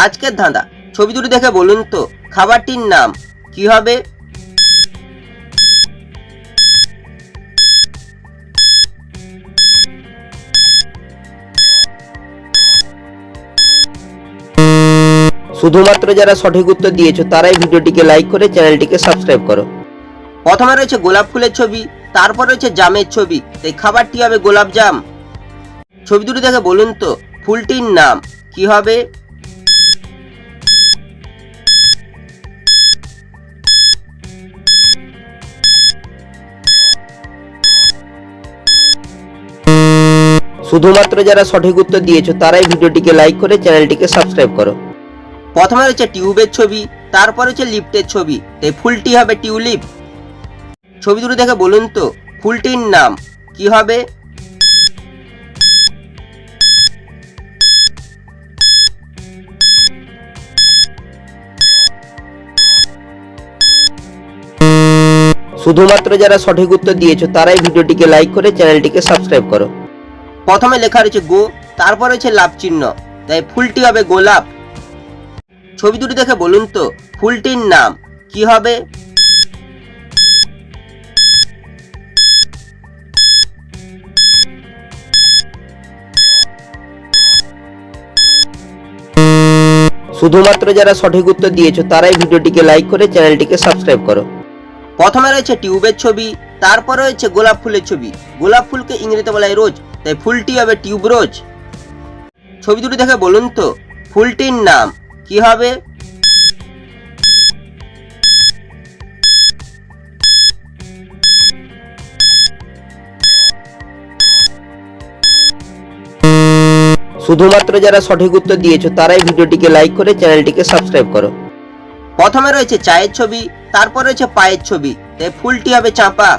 আজকের ধাঁধা। ছবি দুটি দেখে বলুন তো, খাবারটির নাম কি হবে? শুধুমাত্র যারা সঠিক উত্তর দিয়েছ, তারাই ভিডিওটিকে লাইক করে চ্যানেলটিকে সাবস্ক্রাইব করো। প্রথমে রয়েছে গোলাপ ফুলের ছবি, তারপর রয়েছে জামের ছবি। এই খাবারটি হবে গোলাপ জাম। ছবি দুটি দেখে বলুন তো, ফুলটির নাম কি হবে? শুধুমাত্র যারা সঠিক উত্তর দিয়েছ তারাই ভিডিওটিকে লাইক করে চ্যানেলটিকে সাবস্ক্রাইব করো। প্রথমে রয়েছে টিউবের ছবি তারপর হচ্ছে লিফটের ছবি। এই ফুলটি হবে টিউলিপ। ছবি দুটো দেখে বলুন তো ফুলটির নাম কি হবে? শুধুমাত্র যারা সঠিক উত্তর দিয়েছ তারাই ভিডিওটিকে লাইক করে চ্যানেলটিকে সাবস্ক্রাইব করো। প্রথমে লেখা রয়েছে গো, তারপর রয়েছে লাভ চিহ্ন তাই ফুলটি হবে গোলাপ। ছবি দুটি দেখে বলুন তো, ফুলটির নাম কি হবে? শুধুমাত্র যারা সঠিক উত্তর দিয়েছ, তারাই ভিডিওটিকে লাইক করে চ্যানেলটিকে সাবস্ক্রাইব করো। প্রথমে রয়েছে টিউবের ছবি, তারপর রয়েছে গোলাপ ফুলের ছবি। গোলাপ ফুলকে ইংরেজিতে বলা হয় রোজ তাই ফুলটি হবে টিউবরোজ ছবি দুটি দেখে বলুন তো, ফুলটির নাম কি হবে? শুধুমাত্র যারা সঠিক উত্তর দিয়েছ, তারাই ভিডিওটিকে লাইক করে চ্যানেলটিকে সাবস্ক্রাইব করো। প্রথমে রয়েছে চায়ের ছবি, তারপর রয়েছে পায়ের ছবি, তাই ফুলটি হবে চাঁপা।